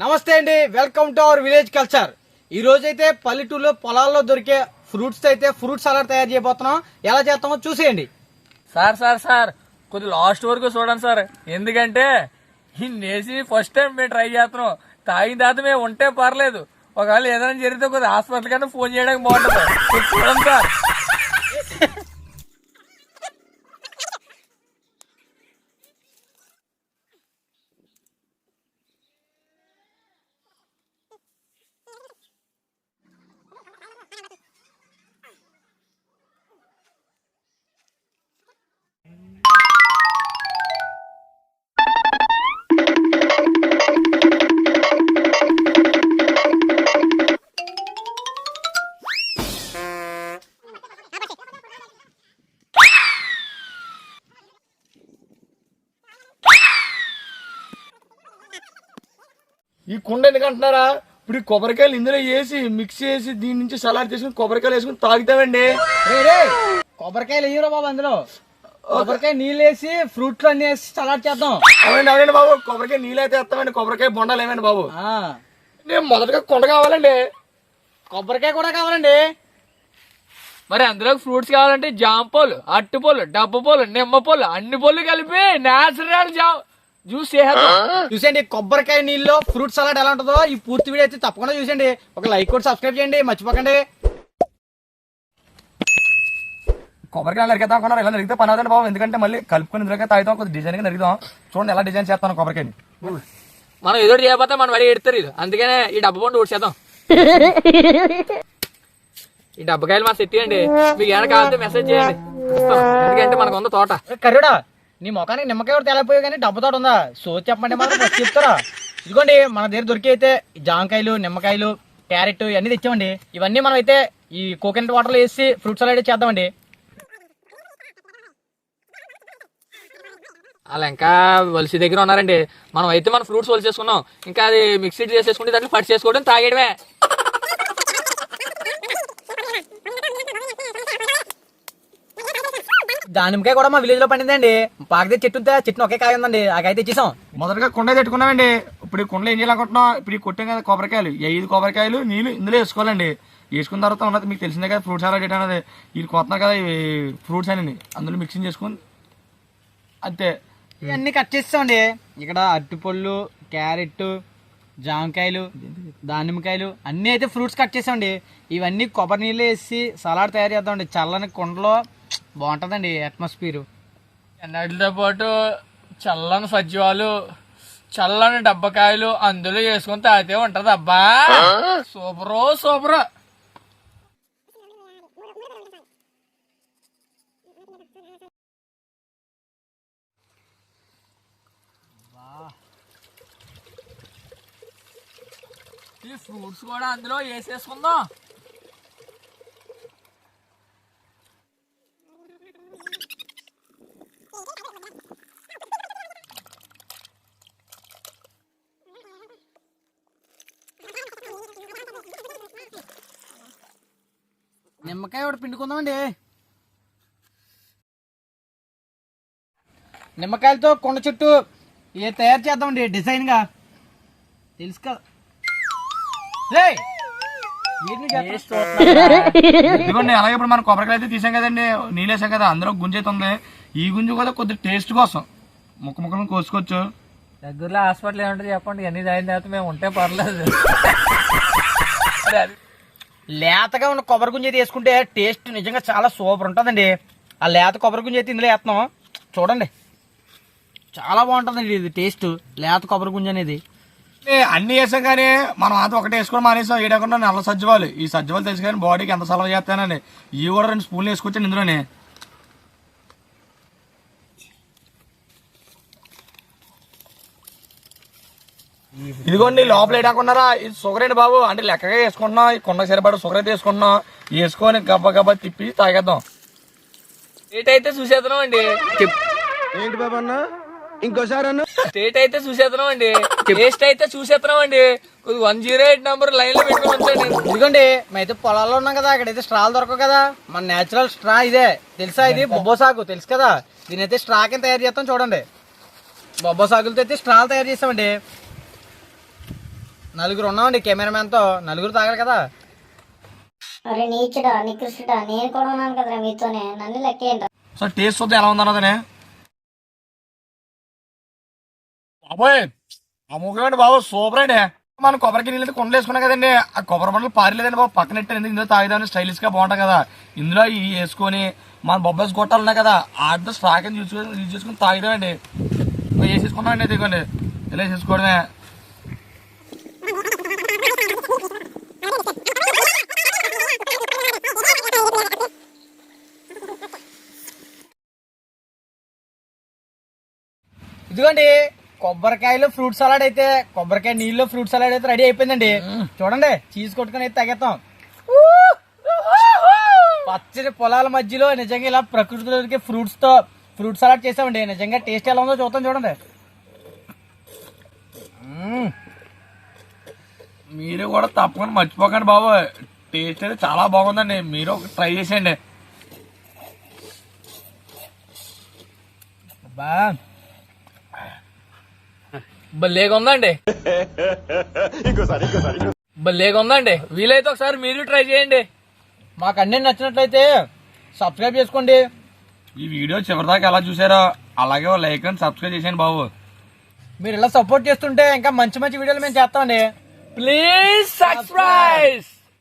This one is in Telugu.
నమస్తే అండి welcome to our village culture. ఈ రోజైతే పల్లెటూరులో పొలాల్లో దొరికే ఫ్రూట్స్ అయితే ఫ్రూట్ సలాడ్ తయారు చేయబోతున్నాం. ఎలా చేస్తామో చూసేయండి. సార్ సార్ సార్ కొద్ది లాస్ట్ వరకు చూడండి సార్. ఎందుకంటే ఇన్నేసి నేసి ఫస్ట్ టైం మేము ట్రై చేస్తున్నాం. తాగిన తర్వాత మేము ఉంటే పర్లేదు. ఒకవేళ ఏదైనా జరిగితే కొద్ది హాస్పిటల్ కన్నా ఫోన్ చేయడానికి బాగుంటుంది. సార్ చూడండి సార్. ఈ కుండ ఎందుకు అంటున్నారా ఇప్పుడు ఈ కొబ్బరికాయలు ఇందులో వేసి మిక్స్ చేసి దీని నుంచి సలాడ్ చేసుకుని కొబ్బరికాయలు వేసుకుని తాగుతామండి. కొబ్బరికాయలు వేయరా బాబు అందులో? కొబ్బరికాయ నీళ్ళు వేసి ఫ్రూట్లు అన్ని వేసి సలాడ్ చేద్దాం. అవునండి అవునండి బాబు. కొబ్బరికాయ నీళ్ళు అయితే వేస్తామండి. కొబ్బరికాయ బొండాలు ఏమండి బాబు. ఆ, నేను మొదటగా కుండ కావాలండి. కొబ్బరికాయ కూడా కావాలండి. మరి అందులో ఫ్రూట్స్ కావాలంటే జామ పళ్ళు అట్టు పళ్ళు డబ్బ పళ్ళు నిమ్మ పళ్ళు అన్ని పళ్ళు కలిపి నేచురల్ జామ్ జ్యూస్ చేసేద్దాం చూసేయండి కొబ్బరికాయ నీళ్ళలో ఫ్రూట్ సలాడ్ ఎలా ఉంటుందో ఈ పూర్తి వీడియో అయితే తప్పకుండా చూసేయండి. ఒక లైక్ కూడా సబ్స్క్రైబ్ చేయండి మర్చిపోకండి. కొబ్బరికాయలు నరికేద్దాం అనుకున్నారు ఇలా నరిగితే పని అవుతుంది బాబు. ఎందుకంటే మళ్ళీ కలుపుకొని ఇందులోకి తాగుతాం కొద్దిగా డిజైన్గా నరుగుదాం చూడండి ఎలా డిజైన్ చేస్తాను కొబ్బరికాయని. మనం ఏదో చేయకపోతే మనం మరీ ఎడతారు ఇది అందుకనే ఈ డబ్బు పండు ఊడ్చేద్దాం. ఈ డబ్బకాయలు మా సెట్ అండి. మీకు ఏమైనా కావాలంటే మెసేజ్ చేయండి. ఎందుకంటే మనకు ఉంది తోట. కర్రుడా? నీ ముఖానికి నిమ్మకాయ కూడా తెలపోయి కానీ డబ్బుతోటి ఉందా? సో చెప్పండి మాత్రం ఫస్ట్ చెప్తారా? ఇదిగోండి మన దగ్గర దొరికి అయితే జామకాయలు నిమ్మకాయలు క్యారెట్ ఇవన్నీ తెచ్చామండి. ఇవన్నీ మనం అయితే ఈ కోకోనట్ వాటర్లో వేసి ఫ్రూట్ సలాడ్ చేద్దామండి. అలా ఇంకా వలసి దగ్గర ఉన్నారండి. మనం అయితే మనం ఫ్రూట్స్ వలసేసుకున్నాం ఇంకా అది మిక్సీ చేసేసుకుంటే దాంట్లో పట్టు చేసుకోవడం తాగేయడమే. దానిమ్మకాయ కూడా మా విలేజ్లో పండిందండి. పాకదే చెట్టు ఉంటే చెట్టును ఒకే కాయ ఉందండి. ఆ కాయ తెచ్చేసాం. మొదటగా కుండ పెట్టుకున్నామండి. ఇప్పుడు ఈ కుండలో ఏం చేయాలనుకుంటున్నాం ఇప్పుడు ఈ కొట్టాం కదా కొబ్బరికాయలు. ఐదు కొబ్బరికాయలు నీళ్ళు ఇందులో వేసుకోవాలండి. వేసుకున్న తర్వాత ఉన్నది మీకు తెలిసిందే కదా ఫ్రూట్స్ ఏంటి అనేది. ఇది కొత్తన్నారు కదా ఇవి ఫ్రూట్స్ అని అందులో మిక్సింగ్ చేసుకొని అంతే. ఇవన్నీ కట్ చేస్తామండి. ఇక్కడ అరటిపళ్ళు క్యారెట్ జామకాయలు దానిమ్మకాయలు అన్నీ అయితే ఫ్రూట్స్ కట్ చేసామండి ఇవన్నీ కొబ్బరి నీళ్ళు వేసి సలాడ్ తయారు చేద్దామండి. చల్లని కుండలో బాగుంటుందండి అట్మాస్ఫియర్ ఎన్నటితో పాటు చల్లని సజ్జాలు చల్లని డబ్బకాయలు అందులో వేసుకొని తాగితే ఉంటది అబ్బా. Super super. ఈ ఫ్రూట్స్ కూడా అందులో వేసేసుకుందాం. నిమ్మకాయ ఒకటి పిండుకుందామండి. నిమ్మకాయలతో కొండ చుట్టూ ఏ తయారు చేద్దామండి డిజైన్గా తెలుసు కదా? ఇదిగోండి అలాగే ఇప్పుడు మనం కొబ్బరికాయలు అయితే తీసాం కదండి నీళ్ళు వేసాం కదా అందులో గుంజ అయితే ఉంది. ఈ గుంజు కూడా కొద్దిగా టేస్ట్ కోసం. ముక్క ముక్కలను కోసుకోవచ్చు. దగ్గరలో హాస్పిటల్ ఏమంటారు చెప్పండి అన్ని తాగిన తర్వాత మేము ఉంటే పర్లేదు. లేతగా ఉన్న కొబ్బరి గుంజ వేసుకుంటే టేస్ట్ నిజంగా చాలా సూపర్ ఉంటుందండి. ఆ లేత కొబ్బరి గుంజ అయితే ఇందులో వేస్తున్నాం. చూడండి. చాలా బాగుంటుందండి ఇది టేస్ట్. లేత కొబ్బరి గుంజ అనేది. అన్ని వేసాం కానీ మనం అంతా ఒకటే వేసుకొని మానేసాం. ఏడకుండా నల్ల సజ్జవాలు. ఈ సజ్జవాలు తెలుసు కానీ బాడీకి ఎంత సలవ చేస్తానండి. ఇవి కూడా రెండు స్పూన్లు వేసుకొచ్చాను ఇందులోనే. ఇదిగోండి లోపల వేయడాకున్నారా ఇది షుగర్ అండి బాబు అంటే లెక్కగా వేసుకుంటున్నాం ఈ కొండ సరిపడ షుగర్ అయితే వేసుకుంటున్నాం. వేసుకొని గబ్బ గబ్బ తిప్పి తాగేద్దాం. స్టేట్ అయితే చూసేద్దాం అండి. ఏంటి బాబా అన్న? ఇంకోసారి అన్న? స్టేట్ అయితే చూసేద్దాం అండి. టేస్ట్ అయితే చూసేద్దాం అండి. వన్ జీరో ఎయిట్ నంబర్ లైన్లో పెట్టుకుని ఉంచండి. ఇదిగోండి మేమైతే పొలాల్లో ఉన్నాం కదా అక్కడైతే స్ట్రాలు దొరకవు కదా. మన నేచురల్ స్ట్రా ఇదే. తెలుసా ఇది? బొబ్బో సాగు తెలుసు కదా? దీని అయితే స్ట్రా కింద తయారు చేస్తాం చూడండి. బొబ్బో సాగులతో అయితే స్ట్రాలు తయారు చేస్తామండి. నలుగురు ఉన్నామండి కెమెరామ్యాన్తో. నలుగురు తాగాలి కదా? అరే నీచుడా నికృష్టుడా నేను కూడా ఉన్నాను కదరా మీతోనే. నన్ను లెక్కేయండి. సో టేస్ట్ చూద్దాం ఎలా ఉందన్నదనే బాబోయ్ అమ్ముకోండి బాబు సూపర్ అండి. మనం కొబ్బరికి నీళ్ళు కొండలు వేసుకున్నాం కదండి. ఆ కొబ్బరి బండలు పారలేదండి బాబు. పక్కన పెట్టారు ఇందులో తాగిదామని స్టైలిష్గా బాగుంటాయి కదా. ఇందులో ఇవి వేసుకొని మన బొబ్బస్ గొట్టాలు ఉన్నాయి కదా. ఆడితో స్టాక్ అని యూజ్ యూజ్ చేసుకుని తాగిదామండి. వేసేసుకున్నామండి ఇదిగోండి. ఇలా వేసేసుకోవడమే. ఇదిగోండి కొబ్బరికాయలు ఫ్రూట్ సలాడ్ అయితే కొబ్బరికాయ నీళ్ళు ఫ్రూట్ సలాడ్ అయితే రెడీ అయిపోయిందండి. చూడండి చీజ్ కొట్టుకొని అయితే తాగేస్తాం పచ్చని పొలాల మధ్యలో నిజంగా ఇలా ప్రకృతిలో దొరికే ఫ్రూట్స్తో ఫ్రూట్ సలాడ్ చేసామండి. నిజంగా టేస్ట్ ఎలా ఉందో చూద్దాం చూడండి. మీరు కూడా తప్పకుండా మర్చిపోకండి బాబు. టేస్ట్ అయితే చాలా బాగుందండి. మీరు ట్రై చేసేయండి. బా భలేగా ఉందండి భలేగా ఉందండి వీలైతే ఒకసారి మీరు ట్రై చేయండి. మాకు అన్ని నచ్చినట్లయితే సబ్స్క్రైబ్ చేసుకోండి. ఈ వీడియో చివరిదాకా ఎలా చూసారో అలాగే ఓ లైక్ అని సబ్స్క్రైబ్ చేసేయండి బాబు. మీరు ఇలా సపోర్ట్ చేస్తుంటే ఇంకా మంచి మంచి వీడియోలు మేము చేస్తామండి. Please subscribe